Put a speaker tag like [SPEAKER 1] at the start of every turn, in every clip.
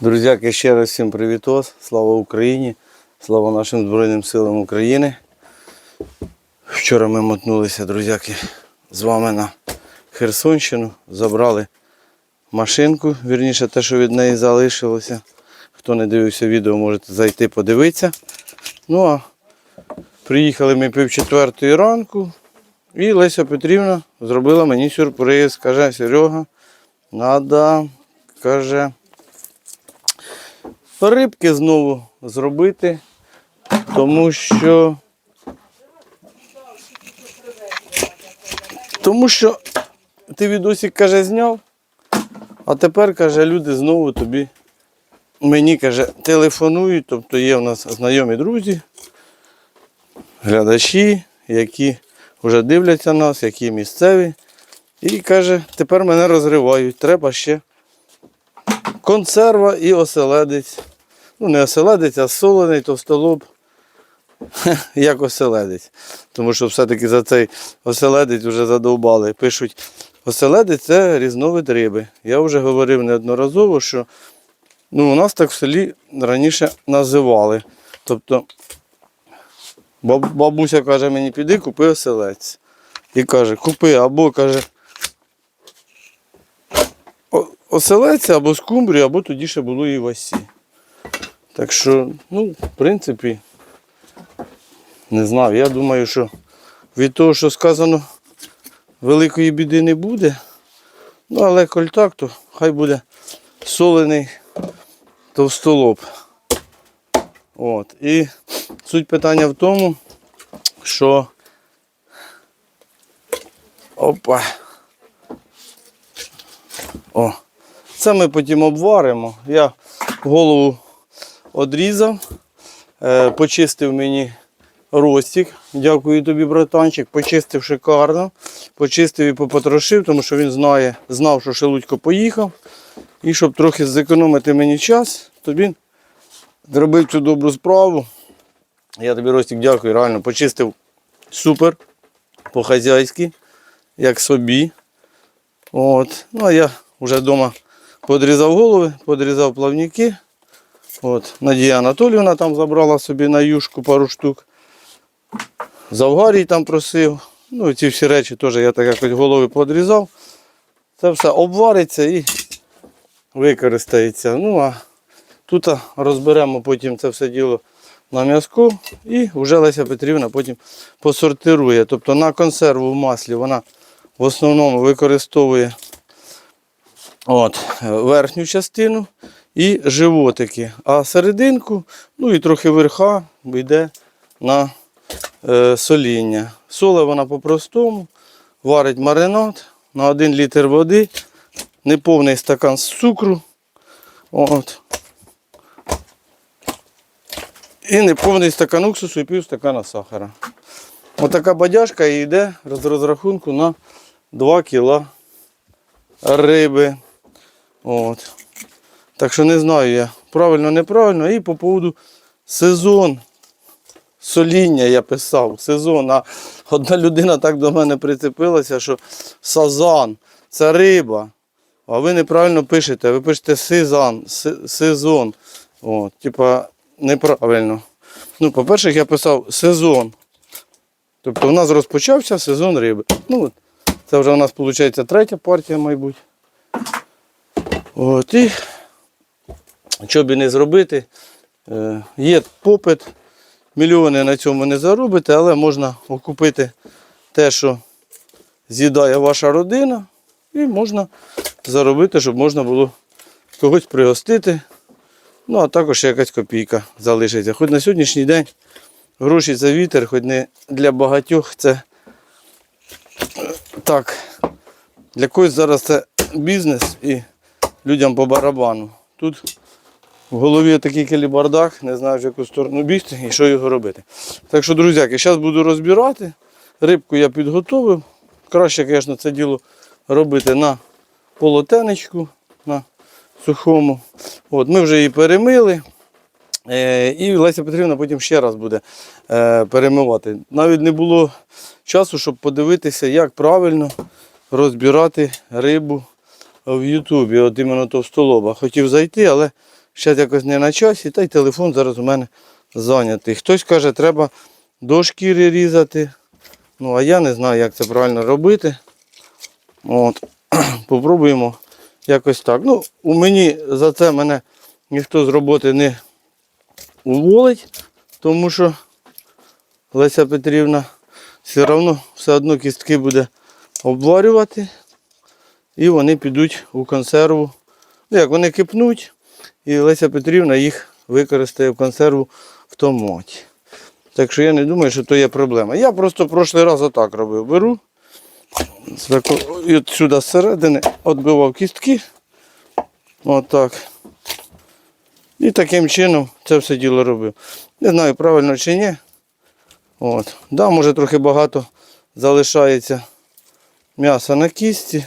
[SPEAKER 1] Друзяки, ще раз всім привітос. Слава Україні! Слава нашим Збройним силам України. Вчора ми мотнулися, друзяки, з вами на Херсонщину. Забрали машинку, вірніше те, що від неї залишилося. Хто не дивився відео, можете зайти подивитися. Ну а приїхали ми пів четвертої ранку. І Леся Петрівна зробила мені сюрприз. Каже, Серега, треба, каже, рибки знову зробити, тому що. Тому що ти відосик, каже, зняв, а тепер, каже, люди знову тобі, мені, каже, телефонують, тобто є в нас знайомі друзі, глядачі, які вже дивляться нас, які місцеві. І каже, тепер мене розривають, треба ще консерва і оселедець. Ну, не оселедець, а солений товстолоб. Як оселедець. Тому що все-таки за цей оселедець вже задовбали. Пишуть, оселедець це різновид риби. Я вже говорив неодноразово, що ну, у нас так в селі раніше називали. Тобто баб- бабуся каже мені, піди купи оселедць. І каже, купи, або каже, о- оселедця або скумбрію, або тоді ще було і васі. Так що, ну, в принципі, не знаю. Я думаю, що від того, що сказано, великої біди не буде. Ну, але коль так, то хай буде солений товстолоб. От. І суть питання в тому, що. Опа. О. Це ми потім обваримо. Я голову одрізав, е, почистив мені ростик. Дякую тобі, братанчик. Почистив шикарно. Почистив і попотрошив, тому що він знає, знав, що Шелудько поїхав. І щоб трохи зекономити мені час, то він зробив цю добру справу. Я тобі, Ростик, дякую, реально почистив супер, по-хазяйськи, як собі. От. Ну, а я вже вдома подрізав голови, подрізав плавники. От. Надія Анатоліївна там забрала собі на юшку пару штук. Завгарій там просив. Ну, ці всі речі теж я так якось голови подрізав. Це все обвариться і використається. Ну а тут розберемо потім це все діло на м'язку і вже Леся Петрівна потім посортирує. Тобто на консерву в маслі вона в основному використовує от, верхню частину і животики. А серединку, ну і трохи верха йде на е, соління. Соле вона по-простому, варить маринад на 1 літр води, неповний стакан з цукру. От. І неповний стакан уксусу і пів стакана сахара. Отака бадяжка і йде з розрахунку на 2 кг риби. От. Так що не знаю я, правильно, неправильно. І по поводу сезон соління я писав. Сезон. А одна людина так до мене прицепилася, що сазан це риба. А ви неправильно пишете. Ви пишете сезон. сезон. От, типа неправильно. Ну, по-перше, я писав сезон. Тобто у нас розпочався сезон риби. Ну, це вже у нас виходить третя партія, мабуть. От, і що б і не зробити, е, є попит, мільйони на цьому не заробите, але можна окупити те, що з'їдає ваша родина, і можна заробити, щоб можна було когось пригостити. Ну, а також якась копійка залишиться. Хоч на сьогоднішній день гроші це вітер, хоч не для багатьох це так. Для когось зараз це бізнес і людям по барабану. Тут в голові такий келібардак, не знаю, в яку сторону бігти і що його робити. Так що, друзяки, зараз буду розбирати. Рибку я підготовив. Краще, звісно, це діло робити на полотенечку, на сухому. От, ми вже її перемили. Е, і Леся Петрівна потім ще раз буде е, перемивати. Навіть не було часу, щоб подивитися, як правильно розбирати рибу в Ютубі, от іменно то в товстолоба. Хотів зайти, але зараз якось не на часі, та й телефон зараз у мене зайнятий. Хтось каже, треба до шкіри різати. Ну, а я не знаю, як це правильно робити. От. Попробуємо якось так. Ну, у мені за це мене ніхто з роботи не уволить, тому що Леся Петрівна все одно все одно кістки буде обварювати. І вони підуть у консерву. Ну, як вони кипнуть, і Леся Петрівна їх використає в консерву в томаті. Так що я не думаю, що то є проблема. Я просто прошлий раз отак робив. Беру, і от сюди зсередини відбивав кістки. Отак. І таким чином це все діло робив. Не знаю, правильно чи ні. От. Да, може трохи багато залишається м'яса на кісті.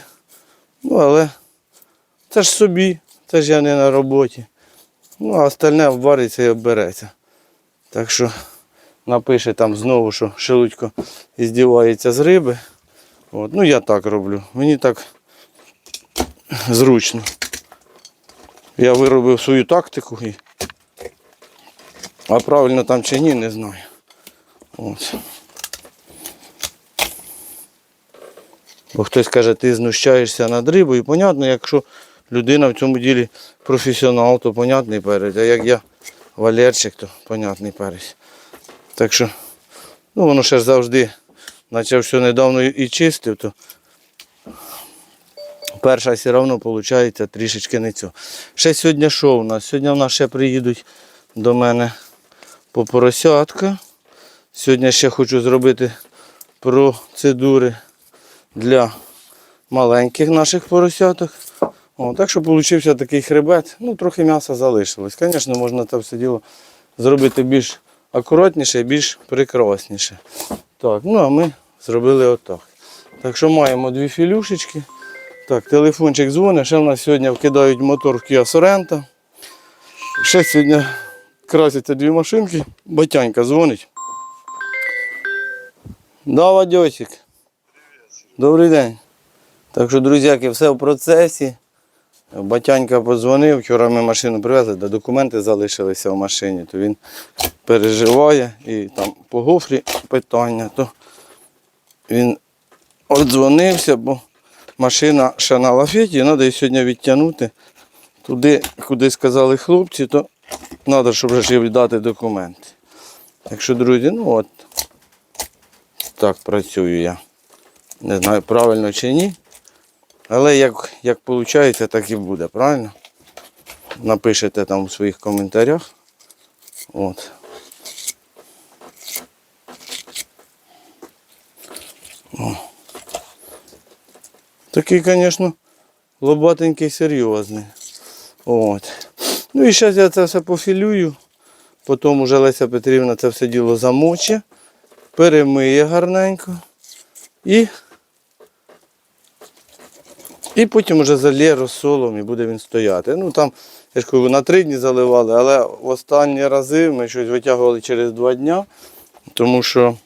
[SPEAKER 1] Ну, але це ж собі, це ж я не на роботі. Ну, а остальне обвариться і оббереться. Так що напише там знову, що Шелудько іздівається з риби. От. Ну я так роблю. Мені так зручно. Я виробив свою тактику і. А правильно там чи ні, не знаю. От. Бо хтось каже, ти знущаєшся над рибою. І понятно, якщо людина в цьому ділі професіонал, то понятний перець. А як я валерчик, то понятний перець. Так що, ну воно ще ж завжди, наче все недавно і чистив, то перша все одно виходить трішечки не цього. Ще сьогодні що у нас? Сьогодні в нас ще приїдуть до мене по поросятка. Сьогодні ще хочу зробити процедури для маленьких наших поросяток. О, так що вийшов такий хребет. Ну, трохи м'яса залишилось. Звісно, можна це все діло зробити більш акуратніше і більш прекрасніше. Так, ну а ми зробили отак. Так що маємо дві філюшечки. Так, телефончик дзвонить. Ще в нас сьогодні вкидають мотор в Kia Sorento. Ще сьогодні красяться дві машинки. Батянька дзвонить. Да, Вадьосик. Добрий день. Так що, друзяки, все в процесі. Батянька подзвонив, вчора ми машину привезли, де документи залишилися в машині, то він переживає і там по гофрі питання, то він одзвонився, бо машина ще на лафеті, треба її сьогодні відтягнути туди, куди сказали хлопці, то треба, щоб вже віддати документи. Так що, друзі, ну от так працюю я. Не знаю, правильно чи ні. Але як, як виходить, так і буде, правильно? Напишете там у своїх коментарях. От. О. Такий, звісно, лобатенький, серйозний. От. Ну і зараз я це все пофілюю. Потім уже Леся Петрівна це все діло замоче, перемиє гарненько. І і потім вже залє розсолом і буде він стояти. Ну там, я ж кажу, на три дні заливали, але в останні рази ми щось витягували через два дні, тому що,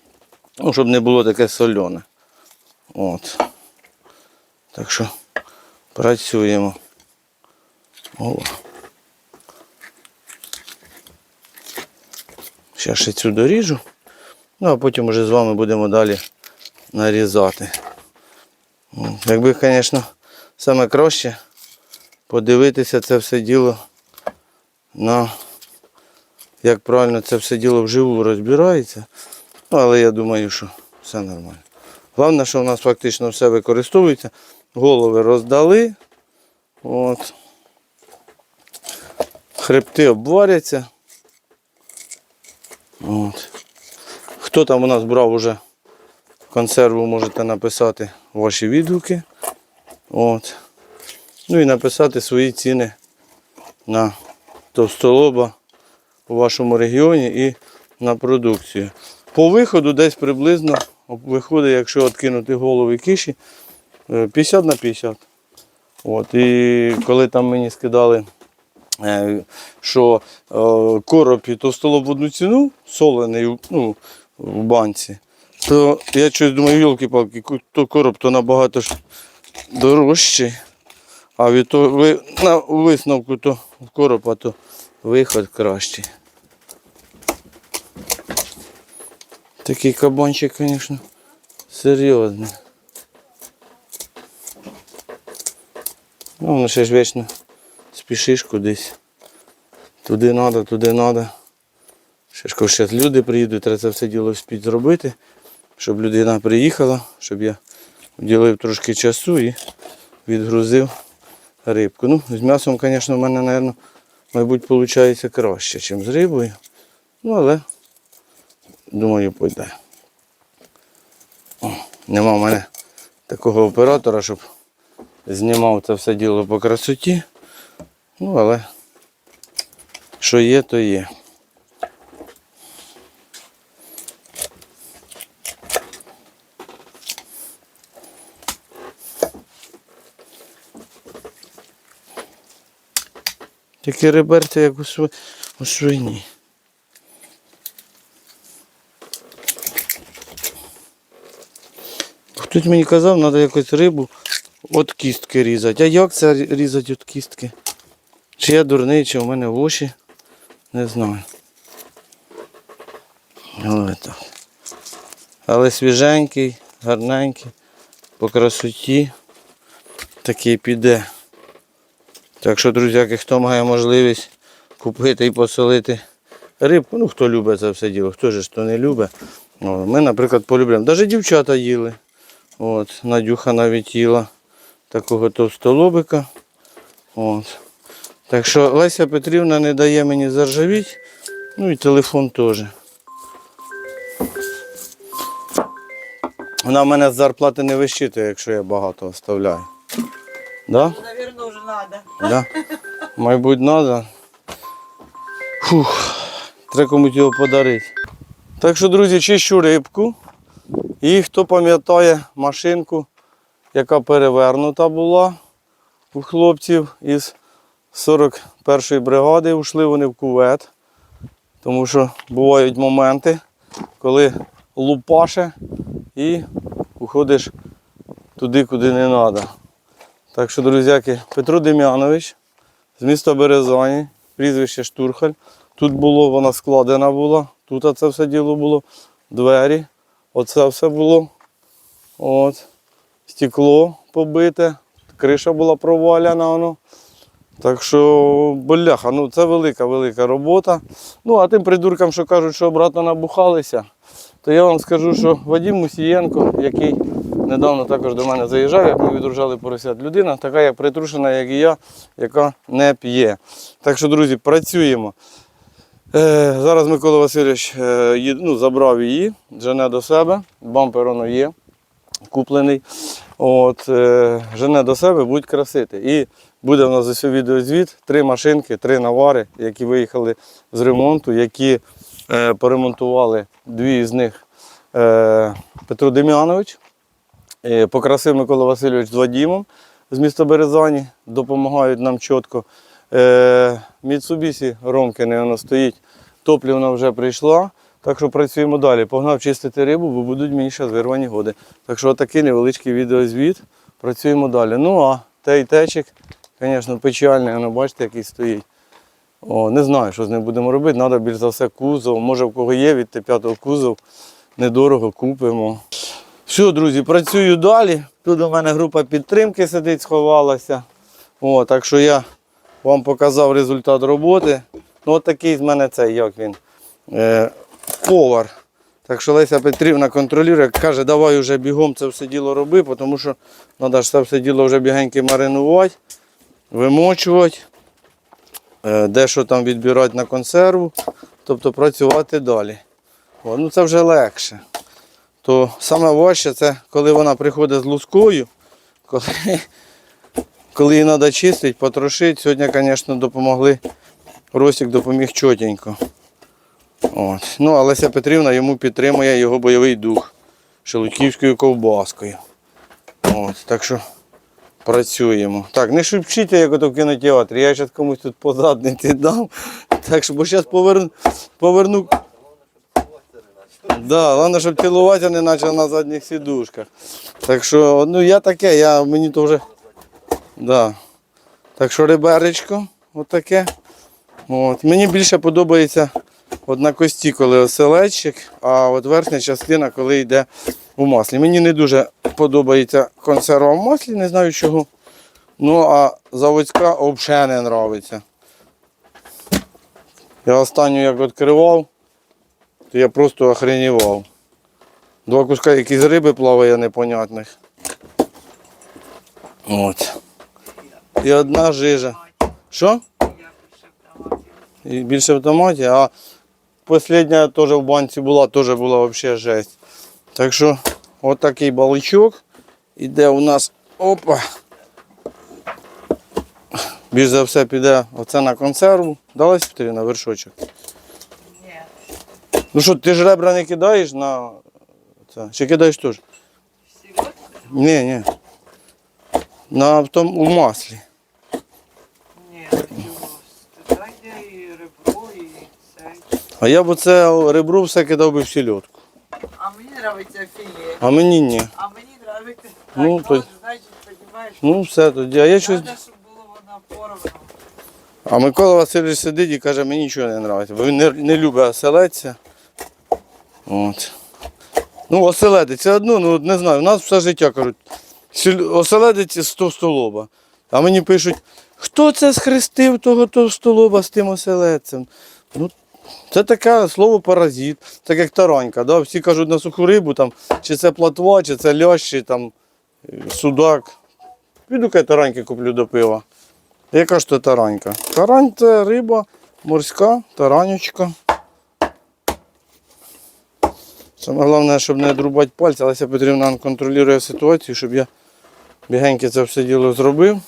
[SPEAKER 1] ну, щоб не було таке солене. От. Так що працюємо. О. Ще ще цю доріжу. Ну а потім вже з вами будемо далі нарізати. Якби, звісно, саме краще подивитися це все діло на як правильно це все діло вживу розбирається. Ну, але я думаю, що все нормально. Головне, що у нас фактично все використовується. Голови роздали. От. Хребти обваряться. От. Хто там у нас брав уже консерву, можете написати ваші відгуки. От. Ну і написати свої ціни на товстолоба у вашому регіоні і на продукцію. По виходу десь приблизно виходить, якщо відкинути голови киші, е, 50 на 50. От, і коли там мені скидали, е, що е, короб і товстолоб в одну ціну, солений ну, в банці, то я щось думаю, йолки-палки, то короб то набагато ж дорожчий. А від того, на висновку то в коропа, то виход кращий. Такий кабанчик, звісно, серйозний. Ну, воно ще ж вічно спішиш кудись. Туди треба, туди треба. Ще ж коли люди приїдуть, треба це все діло вспіть зробити, щоб людина приїхала, щоб я вділив трошки часу і відгрузив рибку. Ну, з м'ясом, звісно, в мене, мабуть, мабуть, виходить краще, ніж з рибою. Ну, але думаю, пойде. О, нема в мене такого оператора, щоб знімав це все діло по красоті. Ну, але що є, то є. Такі реберця, як у, сви... у свині. Хтось мені казав, треба якось рибу від кістки різати. А як це різати від кістки? Чи я дурний, чи в мене в очі? Не знаю. Але так. Але свіженький, гарненький, по красоті такий піде. Так що, друзяки, хто має можливість купити і посолити рибку, ну хто любить це все діло, хто ж то не любить. Ми, наприклад, полюбляємо. Навіть дівчата їли. От, Надюха навіть їла такого товстолобика. От. Так що Леся Петрівна не дає мені заржавіть, ну і телефон теж. Вона в мене з зарплати не вищитує, якщо я багато оставляю. Да?
[SPEAKER 2] Наверное, уже надо.
[SPEAKER 1] Да? Мабуть, треба. Фух, треба комусь його подарити. Так що, друзі, чищу рибку. І хто пам'ятає машинку, яка перевернута була у хлопців із 41-ї бригади, ушли вони в кувет. Тому що бувають моменти, коли лупаше і уходиш туди, куди не треба. Так що, друзяки, Петро Дем'янович з міста Березані, прізвище Штурхаль. Тут було, вона складена була, тут це все діло було, двері, оце все було. От. Стекло побите, криша була проваляна. Воно. Так що, бляха, ну це велика, велика робота. Ну, а тим придуркам, що кажуть, що обратно набухалися, то я вам скажу, що Вадим Мусієнко, який недавно також до мене заїжджав, як ми відружали поросят. Людина, така як притрушена, як і я, яка не п'є. Так що, друзі, працюємо. Е, зараз Микола Васильович е, ну, забрав її, жене до себе, бампер воно є, куплений. От, е, жене до себе, будуть красити. І буде в нас ось відеозвіт, три машинки, три навари, які виїхали з ремонту, які е, поремонтували дві з них Петро Дем'янович. Е, Покрасив Микола Васильович з Вадімом з міста Березані, допомагають нам чітко. Е, Mitsubishi Ромкини воно стоїть, топлівна вже прийшла, так що працюємо далі. Погнав чистити рибу, бо будуть мені ще вирвані годи. Так що такий невеличкий відеозвіт. Працюємо далі. Ну а той течик, звісно, печальний, воно бачите, який стоїть. О, не знаю, що з ним будемо робити. Треба більш за все кузов. Може в кого є від Т5 кузов. Недорого купимо. Все, друзі, працюю далі. Тут у мене група підтримки сидить, сховалася. О, так що я вам показав результат роботи. Ну, от такий з мене цей, як він, е, повар. Так що Леся Петрівна контролює, каже, давай вже бігом це все діло роби, тому що треба ж це все діло вже бігеньки маринувати, вимочувати, е, дещо там відбирати на консерву, тобто працювати далі. О, ну це вже легше. То саме важче це коли вона приходить з лускою, коли коли її треба чистити, потрошити. Сьогодні, звісно, допомогли. Росік допоміг чотенько. От. Ну, а Леся Петрівна йому підтримує його бойовий дух шелудьківською ковбаскою. От. Так що працюємо. Так, не шепчіть, як ото в кінотеатрі. Я зараз комусь тут по задниці дам. Так що, бо зараз поверну. поверну. Да, головне, щоб цілувати не наче на задніх сідушках. Так що, ну я таке, я мені то вже. Да. Так що реберечко, отаке. От. Мені більше подобається от на кості, коли оселедчик, а от верхня частина, коли йде у маслі. Мені не дуже подобається консерва в маслі, не знаю чого. Ну, а заводська взагалі не подобається. Я останню як відкривав, я просто охренівав. Два куска якісь риби плаває непонятних. От. І одна жижа. Що? І більше в томаті, а остання теж в банці була, теж була взагалі жесть. Так що от такий баличок. Іде у нас опа. Більш за все піде оце на консерву. Далась Петрівна вершочок. Ну що, ти ж ребра не кидаєш на це? Чи кидаєш теж? Ні, ні. На в тому у маслі.
[SPEAKER 2] Ні, ну чого. І ребро, і цей.
[SPEAKER 1] А я б оце ребро все кидав би в сільотку.
[SPEAKER 2] А мені подобається філе.
[SPEAKER 1] А мені ні.
[SPEAKER 2] А мені подобається
[SPEAKER 1] Ну, то-
[SPEAKER 2] ну, значить, розумієш,
[SPEAKER 1] Ну все тоді. А я щось.
[SPEAKER 2] треба, щоб було воно поровну.
[SPEAKER 1] А Микола Васильович сидить і каже, мені нічого не подобається, бо він не, не любить оселедця. От. Ну, оселедець це одно, ну не знаю, у нас все життя кажуть, оселедець з товстолоба. А мені пишуть, хто це схрестив того товстолоба з тим оселедцем? Ну, це таке слово паразит, так як таранька. Да? Всі кажуть на суху рибу, там, чи це платва, чи це чи там е, судак. Піду кай тараньки куплю до пива. Яка ж то таранька? Тарань це риба морська, таранючка. Саме головне, щоб не друбати пальці, Леся Петрівна контролює ситуацію, щоб я бігенько це все діло зробив.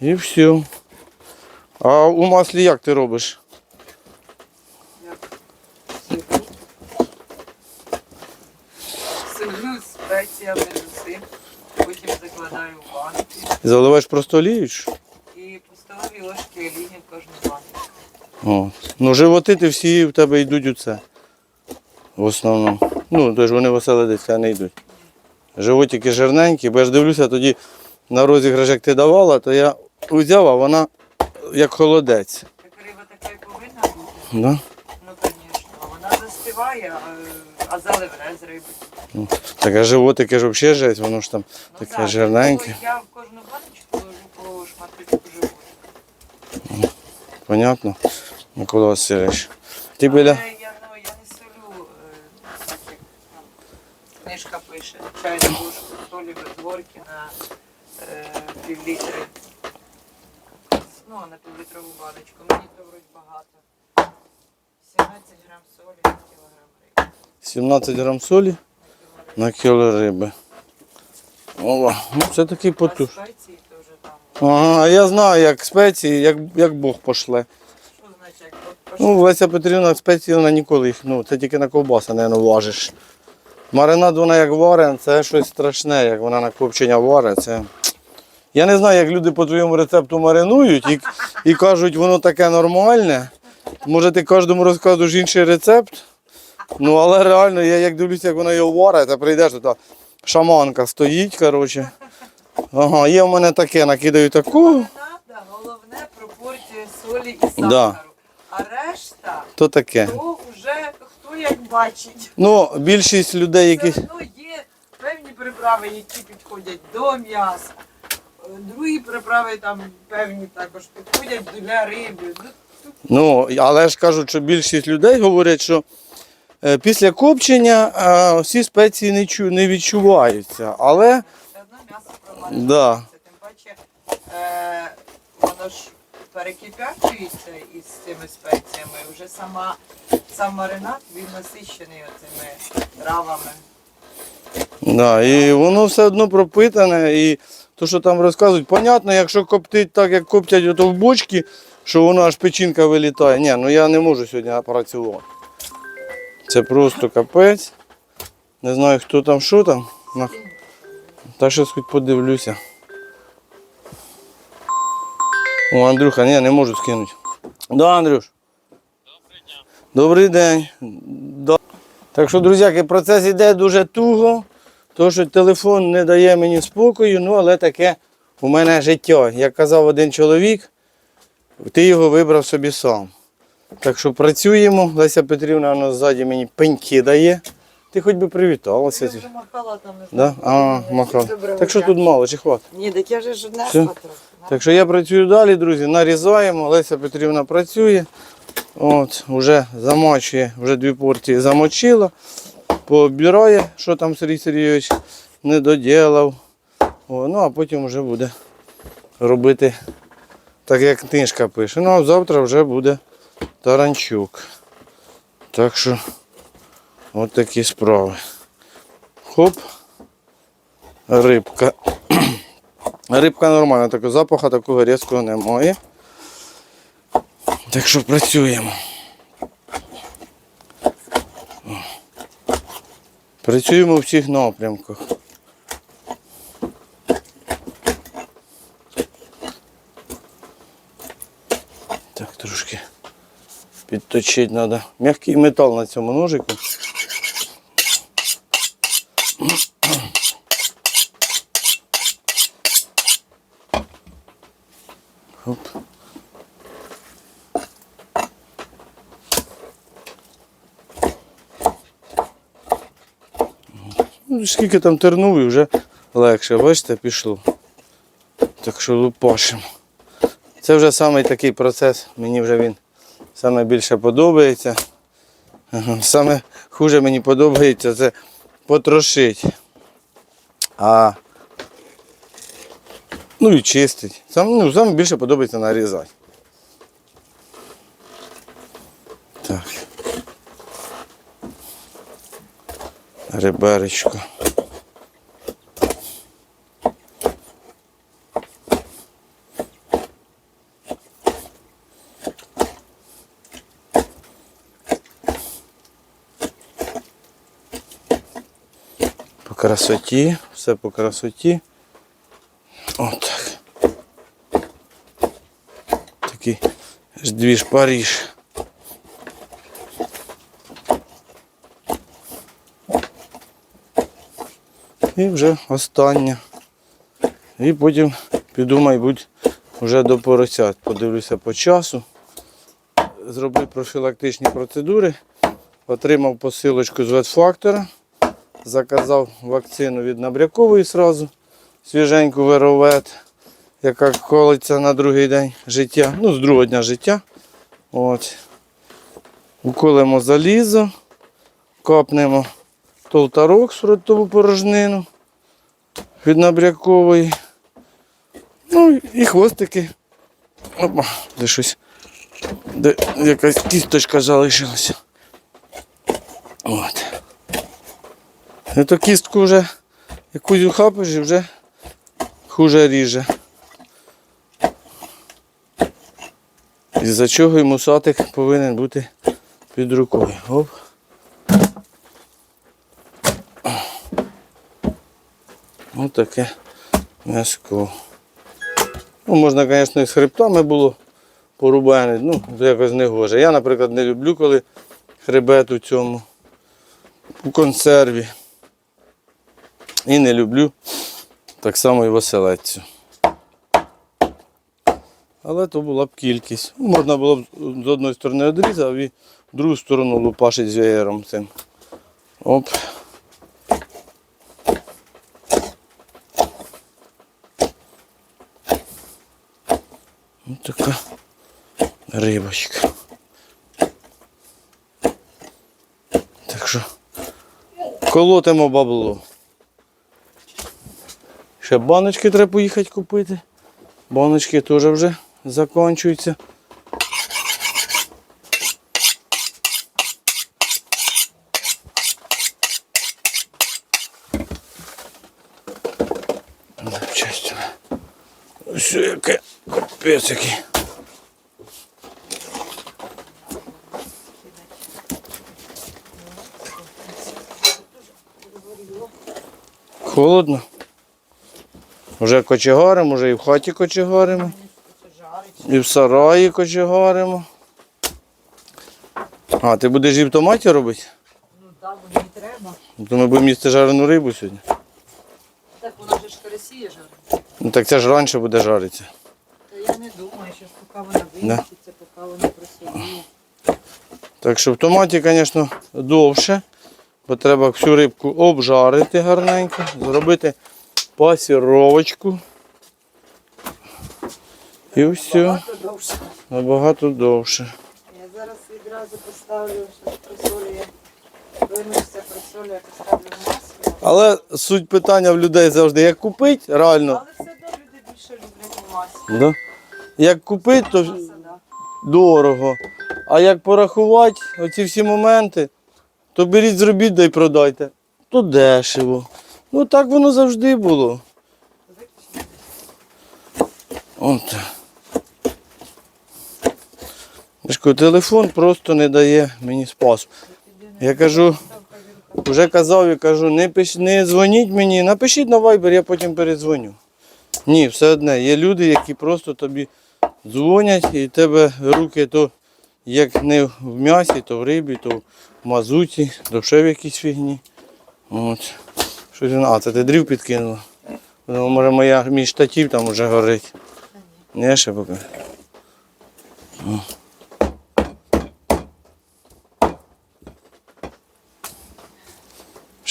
[SPEAKER 1] І все. А у маслі як ти робиш?
[SPEAKER 2] Сиглю з спеціями. Потім закладаю в банки.
[SPEAKER 1] Заливаєш просто олією?
[SPEAKER 2] І по столовій ложки олійні в кожну банку.
[SPEAKER 1] О. Ну, животи ти всі в тебе йдуть у це. В основному. Ну, тож вони а не йдуть. Животики жирненькі, бо я ж дивлюся, тоді на розіграш, як ти давала, то я взяв, а вона як холодець.
[SPEAKER 2] Так риба така і повинна бути.
[SPEAKER 1] Да?
[SPEAKER 2] Ну, звісно. Вона застиває, а- а заливне з риби.
[SPEAKER 1] Так, а животики ж взагалі жесть, воно ж там
[SPEAKER 2] Ну,
[SPEAKER 1] таке
[SPEAKER 2] так,
[SPEAKER 1] жирненьке.
[SPEAKER 2] Я в кожну баночку ложу по шматочку животика.
[SPEAKER 1] Понятно? Микола Васильович. Ти біля.
[SPEAKER 2] Але я, ну, я не солю, е, так як там книжка пише, чайну ложку солі без горки на е, півлітри. Ну, на півлітрову баночку. Мені то вроді багато. 17 грам солі на кілограм риби.
[SPEAKER 1] 17 грам солі на кіло риби. Ова, ну це такий
[SPEAKER 2] А спеції вже там.
[SPEAKER 1] Ага, я знаю, як спеції, як, як Бог пошле.
[SPEAKER 2] Що значить, як от
[SPEAKER 1] Ну, Леся Петрівна спеції вона ніколи їх, ну, це тільки на ковбаси, не важиш. Маринад вона як варен, це щось страшне, як вона на копчення варить. Це... Я не знаю, як люди по твоєму рецепту маринують і, і кажуть, воно таке нормальне. Може, ти кожному розказуєш інший рецепт. Ну, але реально, я як дивлюся, як вона його варить, а прийдеш, то та шаманка стоїть, коротше. Ага, є в мене таке, накидаю таку,
[SPEAKER 2] головне пропорція солі і сахару.
[SPEAKER 1] Да.
[SPEAKER 2] А решта,
[SPEAKER 1] то таке.
[SPEAKER 2] то вже як бачить.
[SPEAKER 1] Ну, більшість людей, які.
[SPEAKER 2] Все одно є певні приправи, які підходять до м'яса. Е, Другі приправи там певні також підходять для риби. Ну,
[SPEAKER 1] Ну, але ж кажуть, що більшість людей говорять, що е, після копчення е, всі спеції не, чу, не відчуваються. Але
[SPEAKER 2] все одно м'ясо провалюється.
[SPEAKER 1] Да.
[SPEAKER 2] Тим паче е, воно ж перекипячується із цими спеціями. Вже сама, сам маринад він насищений оцими травами.
[SPEAKER 1] да, і воно все одно пропитане. І то, що там розказують, понятно, якщо коптить так, як коптять ото в бочці, що воно аж печінка вилітає. Ні, ну я не можу сьогодні працювати. Це просто капець. Не знаю, хто там, що там. Та щось хоч подивлюся. О, Андрюха, ні, не можу скинути. Да, Андрюш. Добрий день. Да. Так що, друзяки, процес іде дуже туго, тому що телефон не дає мені спокою, ну але таке у мене життя. Як казав один чоловік, ти його вибрав собі сам. Так що працюємо. Леся Петрівна воно ззаді мені пеньки дає. Ти хоч би привіталася.
[SPEAKER 2] Я вже махала там.
[SPEAKER 1] Да? А.
[SPEAKER 2] Добре,
[SPEAKER 1] Так що тут мало, чи хватить?
[SPEAKER 2] Ні, так я вже ж одна
[SPEAKER 1] Все. Так що я працюю далі, друзі, нарізаємо. Леся Петрівна працює. От, вже замочує, вже дві порції замочила. Пообирає, що там Сергій Сергійович не доділав. О, ну а потім вже буде робити так, як книжка пише. Ну а завтра вже буде таранчук. Так що от такі справи. Хоп. Рибка. Рибка нормальна, такого запаху такого різкого немає. Так що працюємо. Працюємо в всіх напрямках. Так, трошки підточити треба. М'який метал на цьому ножику. Оп. Ну, скільки там тернув і вже легше, бачите, пішло. Так що лупашимо. Це вже самий такий процес, мені вже він саме більше подобається. Саме хуже мені подобається це потрошити. А Ну і чистить. Сам, ну, саме більше подобається нарізати. Так. Реберечко. По красоті, все по красоті. Отак. Такий двіж Паріж. І вже остання. І потім піду, мабуть, вже до поросят. Подивлюся по часу. Зробив профілактичні процедури. Отримав посилочку з ветфактора. Заказав вакцину від набрякової сразу свіженьку веровет, яка колиться на другий день життя, ну, з другого дня життя. От. Уколимо залізо, копнемо толтарок з ротову порожнину від набрякової. Ну і хвостики. Опа, де щось. Де якась кісточка залишилася. От. Эту кістку вже якусь ухапиш і вже хуже ріже. Із-за чого і мусатик повинен бути під рукою. Оп. Ось таке м'яско. Ну, можна, звісно, і з хребтами було порубане, ну, якось не гоже. Я, наприклад, не люблю, коли хребет у цьому у консерві. І не люблю так само і Василецю. Але то була б кількість. Можна було б з одної сторони одрізав і в другу сторону лупашить з веєром цим. Оп. Ось така рибочка. Так що колотимо бабло. Ще баночки треба поїхати купити. Баночки теж вже закінчуються. Запчасті. Ось яке капець який. Холодно. Вже кочегаримо, вже і в хаті кочегаримо, і в сараї кочегаримо. А, ти будеш і в томаті робити?
[SPEAKER 2] Ну так, мені треба.
[SPEAKER 1] То ми будемо їсти жарену рибу сьогодні.
[SPEAKER 2] Так вона ж Росії жарить.
[SPEAKER 1] Ну так це ж раніше буде жаритися.
[SPEAKER 2] Та я не думаю, що поки вона виміститься, поки вона просоліє.
[SPEAKER 1] Так що в томаті, звісно, довше, бо треба всю рибку обжарити гарненько, зробити пасіровочку. І все, набагато довше.
[SPEAKER 2] Я зараз відразу поставлю, що просолює. Вимишся просолю, я поставлю масло.
[SPEAKER 1] Але суть питання в людей завжди, як купить, реально,
[SPEAKER 2] Але все одно люди більше люблять у маслі.
[SPEAKER 1] да? як купить, то
[SPEAKER 2] Маса, да.
[SPEAKER 1] дорого. А як порахувати оці всі моменти, то беріть, зробіть да й продайте. То дешево. Ну так воно завжди було. От. Я кажу, телефон просто не дає мені спасу. Я кажу, вже казав і кажу, не, пиш, не дзвоніть мені, напишіть на Viber, я потім передзвоню. Ні, все одне. Є люди, які просто тобі дзвонять і тебе руки то як не в м'ясі, то в рибі, то в мазуті, то ще в якійсь фігні. От. Щось, а, це ти дрів підкинула. Ну, може моя, мій штатів там вже горить. Не ще поки.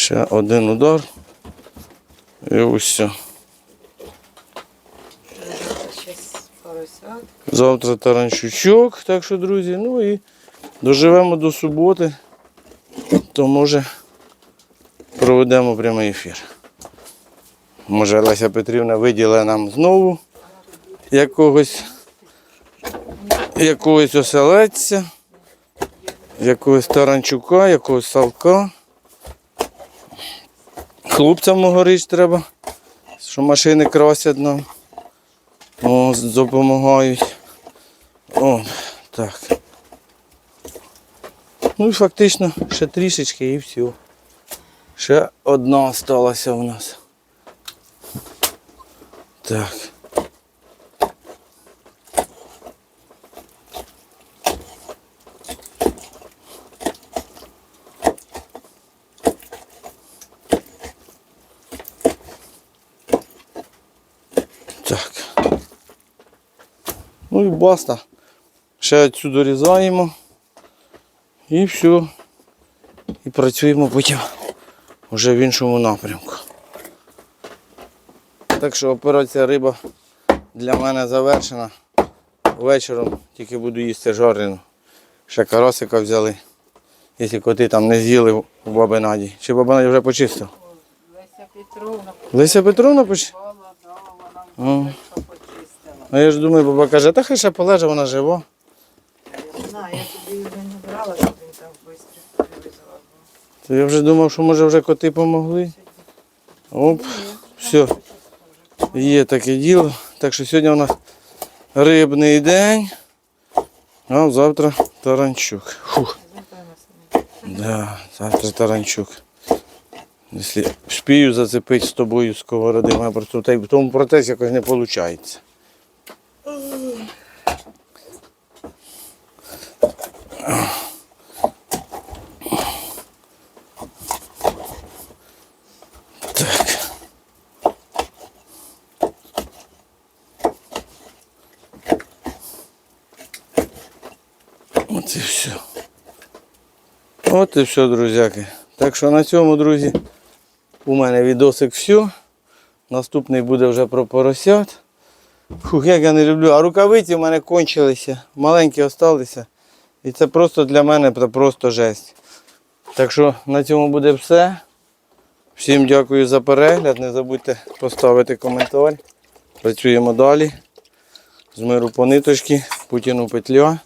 [SPEAKER 1] Ще один удар. І
[SPEAKER 2] поросят.
[SPEAKER 1] Завтра таранчучок, так що, друзі, ну і доживемо до суботи, то може проведемо прямий ефір. Може Леся Петрівна виділить нам знову якогось, якогось оселедця, якогось таранчука, якогось салка. Хлопцям горіч треба, що машини красять нам. О, допомагають. О, так. Ну і фактично ще трішечки і все. Ще одна осталася у нас. Так. Так. Ну баста. Ще цю дорізаємо. І все. І працюємо потім вже в іншому напрямку. Так що операція риба для мене завершена. Вечором тільки буду їсти жарену. Ще карасика взяли. Якщо коти там не з'їли у баби Наді. Чи баба Надя вже почистила?
[SPEAKER 2] Леся Петровна
[SPEAKER 1] Леся Петровна почистила? А я ж думаю, баба каже, та хай ще полежа, вона жива.
[SPEAKER 2] Я знаю, я вже не брала, щоб він так швидко привезла.
[SPEAKER 1] То я вже думав, що може вже коти помогли. Оп, все. Є таке діло. Так що сьогодні у нас рибний день, а завтра таранчук. Фух. Да, завтра таранчук. Якщо спію зацепити з тобою сковороди, в тому процесі якось не виходить. От і все. От і все, друзяки. Так що на цьому, друзі, у мене відосик все. Наступний буде вже про поросят. Фух, як я не люблю. А рукавиці в мене кончилися, маленькі залишилися. І це просто для мене просто жесть. Так що на цьому буде все. Всім дякую за перегляд. Не забудьте поставити коментар. Працюємо далі. З миру по ниточки, Путіну петля.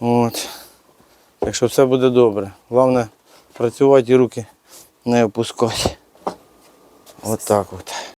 [SPEAKER 1] От. Так що все буде добре. Головне працювати і руки не опускати. От так от.